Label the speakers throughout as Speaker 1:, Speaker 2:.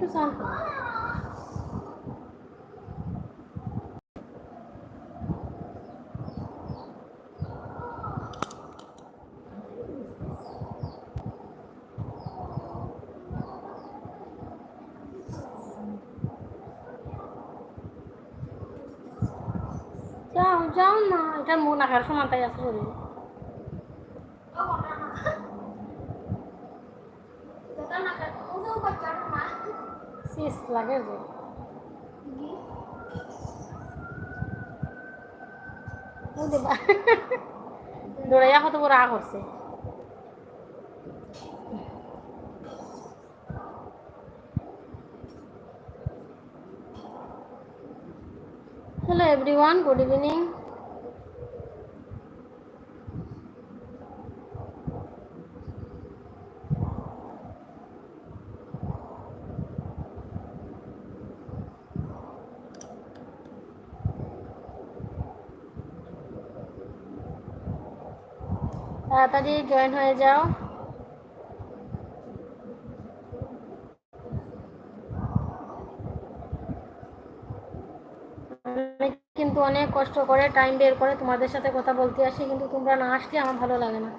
Speaker 1: একটু সাউন্ড যাও যাও না এটা মন আকার সমান তাই আছে শরীরে। শেষ লাগে যে দৌড়াইয়া কত বড় আ করছে হ্যালো এভরিওয়ান গুড ইভিনিং তাড়াতাড়ি জয়েন হয়ে যাও। কিন্তু অনেক কষ্ট করে টাইম বের করে তোমাদের সাথে কথা বলতে আসি, কিন্তু তোমরা না আসলে আমার ভালো লাগে না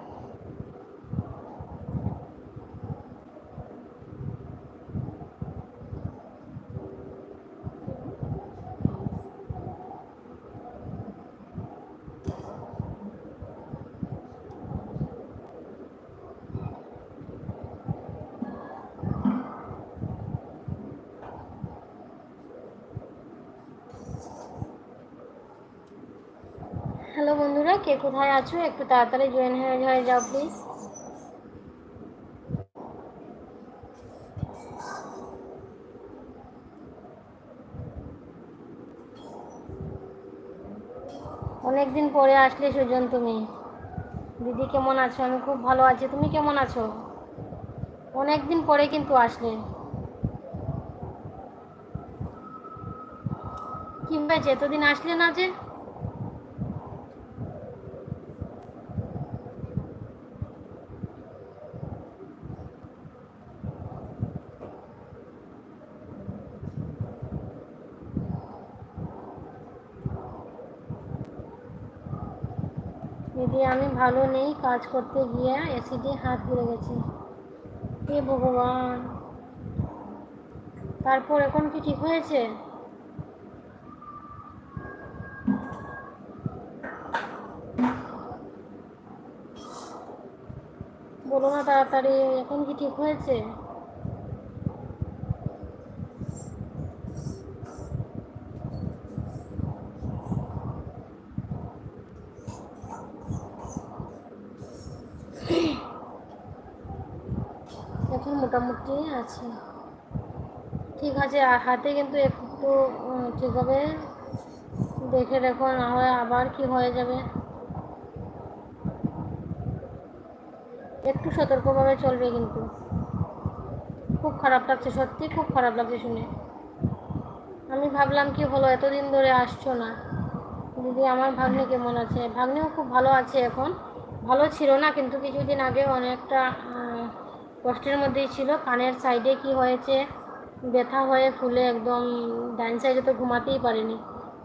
Speaker 1: হ্যালো বন্ধুরা কে কোথায় আছো? একটু তাড়াতাড়ি জয়েন হয়ে হয়ে যাও প্লিজ অনেকদিন পরে আসলে সুজন তুমি। দিদি কেমন আছো? আমি খুব ভালো আছি। তুমি কেমন আছো? অনেকদিন পরে কিন্তু আসলে। কি হয়েছে এতদিন আসলে না যে দিদি আমি ভালো নেই কাজ করতে গিয়ে অ্যাসিডে হাত পুড়ে গেছে। হে ভগবান। তারপর এখন কি ঠিক হয়েছে? বলো না তাড়াতাড়ি, এখন কি ঠিক হয়েছে এখন মোটামুটি আছে ঠিক আছে আর হাতে কিন্তু একটু উম, ঠিক হবে। দেখে দেখো না হয় আবার কি হয়ে যাবে। একটু সতর্কভাবে চলবে কিন্তু। খুব খারাপ লাগছে সত্যি খুব খারাপ লাগছে শুনে। আমি ভাবলাম কি হলো এতদিন ধরে আসছো না। দিদি আমার ভাগ্নে কেমন আছে? ভাগ্নেও খুব ভালো আছে এখন। ভালো ছিল না কিন্তু কিছুদিন আগে অনেকটা কষ্টের মধ্যেই ছিল। কানের সাইডে কি হয়েছে? ব্যথা হয়ে ফুলে একদম ডাইন সাইডে তো ঘুমাতেই পারেনি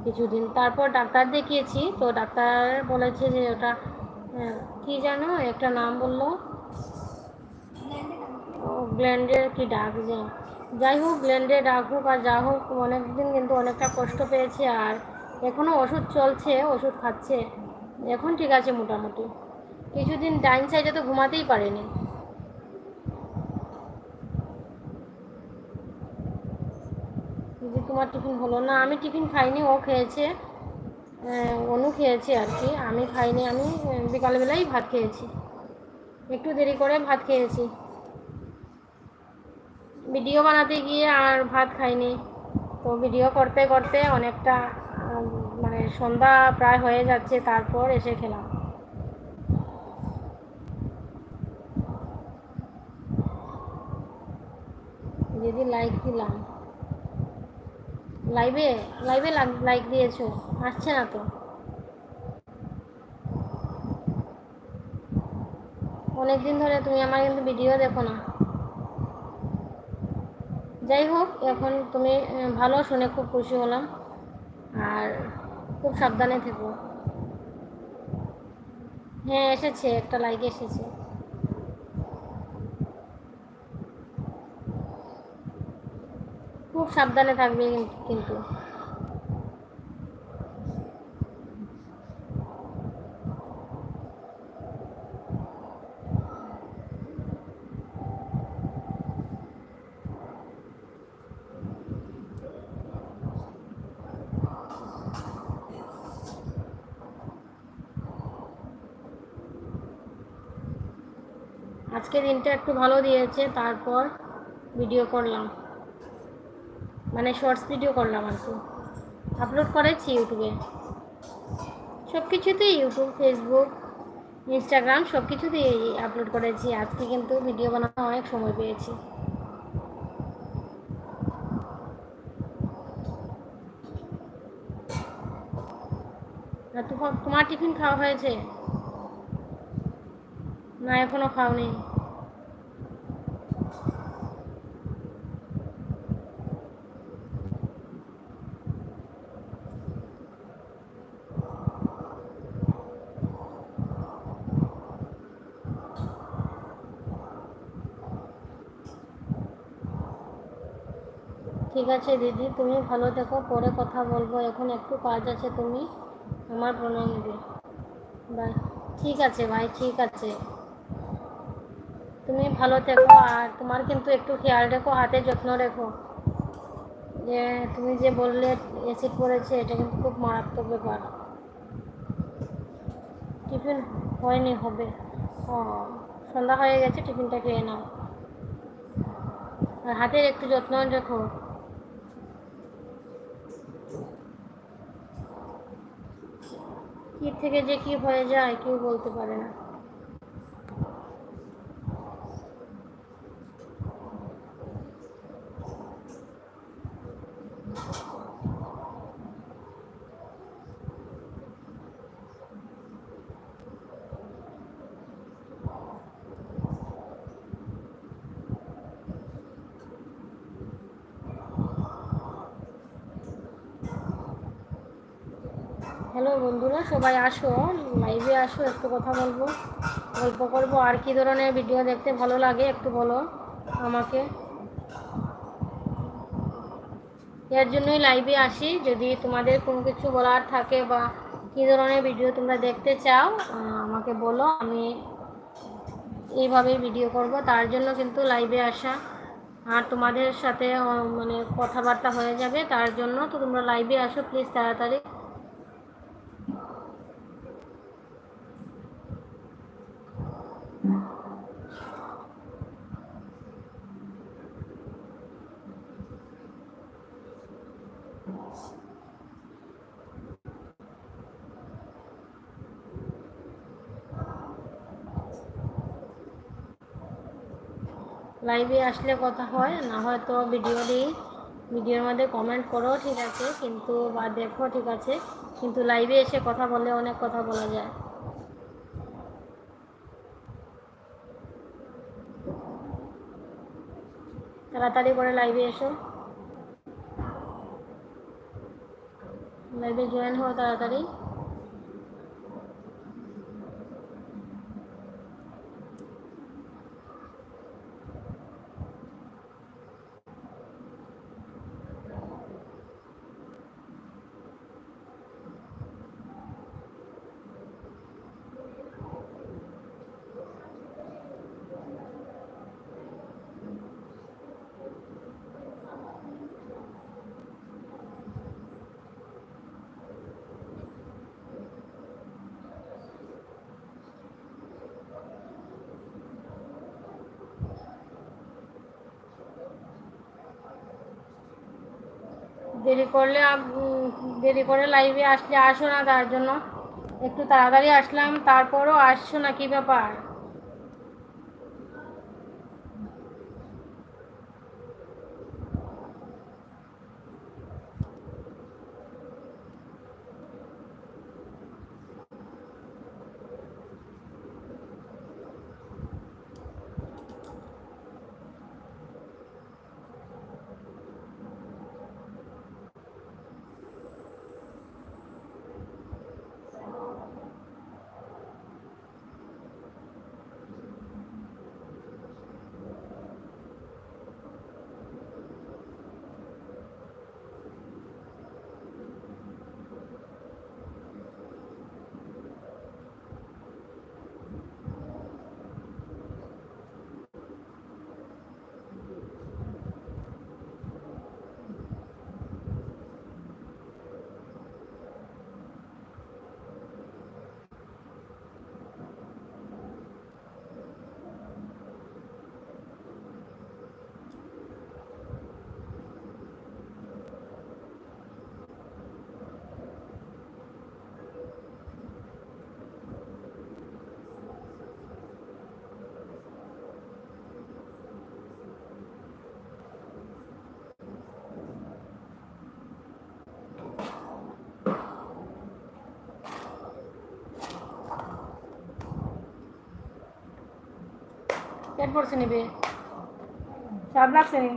Speaker 1: কিছুদিন। তারপর ডাক্তার দেখিয়েছি তো ডাক্তার বলেছে যে ওটা আহ, কি জানো? একটা নাম বলল গ্ল্যান্ডের কি ডাক যে? যাই হোক গ্ল্যান্ডে ডাক হোক আর যা হোক অনেকদিন কিন্তু অনেকটা কষ্ট পেয়েছে আর এখনও ওষুধ চলছে ওষুধ খাচ্ছে। এখন ঠিক আছে মোটামুটি। কিছুদিন ডাইন সাইডে তো ঘুমাতেই পারেনি। দিদি তোমার টিফিন হলো না, আমি টিফিন খাইনি, ও খেয়েছে। অনু খেয়েছে আর কি, আমি খাইনি, আমি বিকালবেলাই ভাত খেয়েছি। একটু দেরি করে ভাত খেয়েছি। ভিডিও বানাতে গিয়ে আর ভাত খাইনি। তো ভিডিও করতে করতে অনেকটা মানে সন্ধ্যা প্রায় হয়ে যাচ্ছে, তারপর এসে খেলাম। দিদি লাইক দিলাম। লাইভে লাইভে লাইক দিয়েছ, আসছে না তো। অনেক দিন ধরে তুমি আমার কিন্তু ভিডিও দেখো না। যাই হোক, এখন তুমি ভালো, শুনে খুব খুশি হলাম। আর খুব সাবধানে থেকো। হ্যাঁ এসেছে, একটা লাইক এসেছে। খুব সাবধানে থাকবে কিন্তু। আজকে দিনটা একটু ভালো দিয়েছে তারপর ভিডিও করলাম। মানে শর্টস ভিডিও করলাম আর কি। আপলোড করেছি ইউটিউবে। সব কিছুতেই ইউটিউব ফেসবুক ইনস্টাগ্রাম সব কিছুতেই আপলোড করেছি। আজকে কিন্তু ভিডিও বানানো অনেক সময় পেয়েছি। তোমার টিফিন খাওয়া হয়েছে? না, এখনও খাওনি। ঠিক আছে, দিদি। তুমি ভালো থেকো, পরে কথা বলব। এখন একটু কাজ আছে, তুমি আমার প্রণয় নেবে বাই। ঠিক আছে ভাই, ঠিক আছে। তুমি ভালো থেকো, আর তোমার কিন্তু একটু খেয়াল রেখো, হাতে যত্ন রেখো। যে তুমি যে বললে অ্যাসিড পড়েছে, এটা কিন্তু খুব মারাত্মক ব্যাপার। টিফিন হয়নি, হবে। ও, সন্ধ্যা হয়ে গেছে, টিফিনটা খেয়ে নাও। আর হাতের একটু যত্ন রেখো। কি থেকে যে কি হয়ে যায় কেউ বলতে পারে না হ্যালো বন্ধুরা, সবাই আসো লাইভে আসো, একটু কথা বলব, গল্প করব। আর কি ধরনের ভিডিও দেখতে ভালো লাগে একটু বলো আমাকে? এর জন্যই লাইভে আসি, যদি তোমাদের কোনো কিছু বলার থাকে বা কী ধরনের ভিডিও তোমরা দেখতে চাও আমাকে বলো, আমি এইভাবেই ভিডিও করব। তার জন্য কিন্তু লাইভে আসা। আর তোমাদের সাথে মানে কথাবার্তা হয়ে যাবে, তার জন্য তো তোমরা লাইভে আসো প্লিজ তাড়াতাড়ি। লাইভে আসলে কথা হয়, না হয়তো ভিডিও দিই ভিডিওর মধ্যে কমেন্ট করো, ঠিক আছে? কিন্তু, বা দেখো, ঠিক আছে? কিন্তু লাইভে এসে কথা বললে অনেক কথা বলা যায়। তাড়াতাড়ি করে লাইভে এসো। লাইভে জয়েন হও তাড়াতাড়ি দেরি করলে দেরি করে লাইভে আসলে আসো না তার জন্য। একটু তাড়াতাড়ি আসলাম, তারপরও আসছো না, কী ব্যাপার? পেট পড়ছে নিবে। স্বাদ লাগছে নি?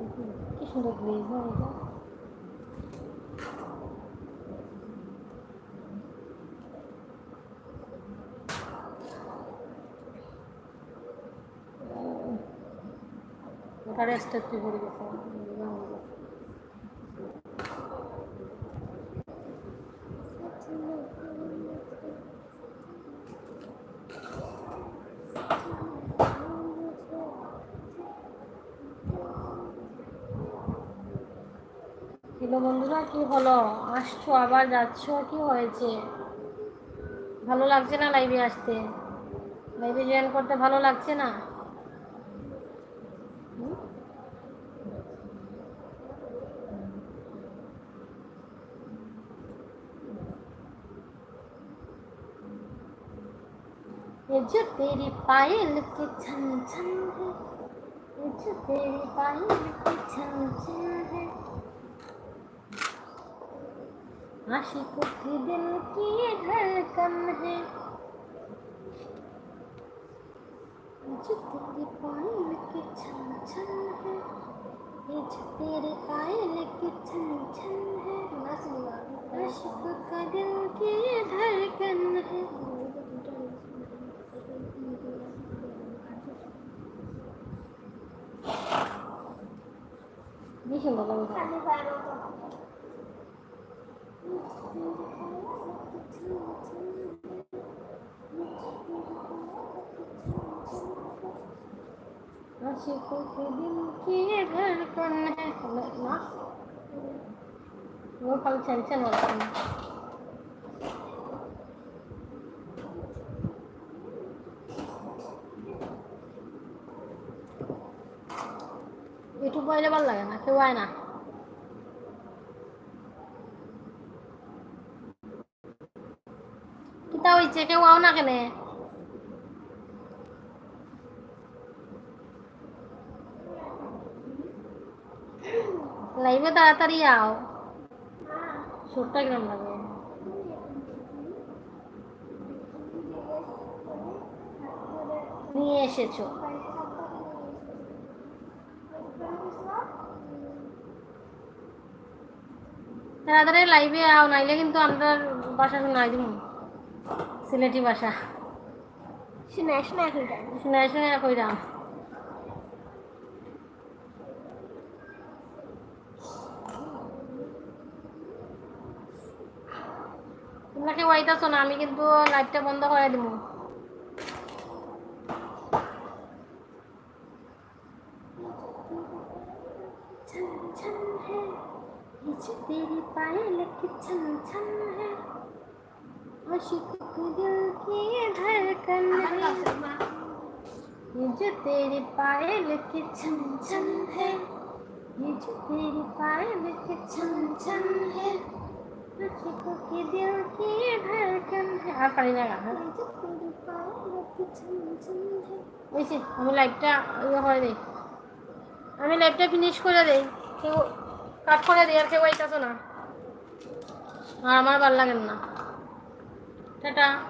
Speaker 1: দেখি কি সুন্দর গ্লেজ না এটা ওটা রেস্ট একটু করে গেছে হ্যালো বন্ধুরা কি হলো আসছো আবার যাচ্ছ কি হয়েছে ভালো লাগছে না লাইভে আসতে লাইভে জয়েন করতে ভালো লাগছে না হুম? ये जो तेरी पायल के छन छन है ये जो तेरी पायल के छन छन है आशिकों के दिल की ये धड़कन है। मुझे तेरे पायल की छन छन है मुझे तेरे पायल की छन छन है आशिकों का दिल की ये धड़कन है। नहीं बोला आशिकों के दिल की ये धड़कन है ना वो कल टेंशन वाला है ইউটিউব বইলে ভালো লাগে না কেউ আয় না কিতা হইছে কেউ আও না কেনে? লাইভে তাড়াতাড়ি আও। সুরটা কিরম লাগে নিয়ে এসেছ। তাড়াতাড়ি লাইভে আও, নাইলে কিন্তু আমরা বাসা শোনাই দিব সিলেটি ভাষা
Speaker 2: শোনা শোনা কইরা
Speaker 1: শুনে শুনে কইরাম তোমরা কেউ আইতাছো না আমি কিন্তু লাইভটা বন্ধ করে দিব
Speaker 2: छन छन है ये जो तेरी पायल के छन छन है
Speaker 1: आशिकों के दिल की ये धड़कन है ये जो तेरी पायल के छन छन है ये जो तेरी पायल के छन छन है आशिकों के दिल की ये धड़कन है আর পারি না গান
Speaker 2: ये जो तेरी पायल के छन छन है
Speaker 1: বুঝছি আমি লাইভটা ইয়ে করে দিই আমি লাইভটা ফিনিশ করে দিই কেউ কাট করে দিই আর কেউ আইতাছো না আর আমার ভালো লাগে না 当当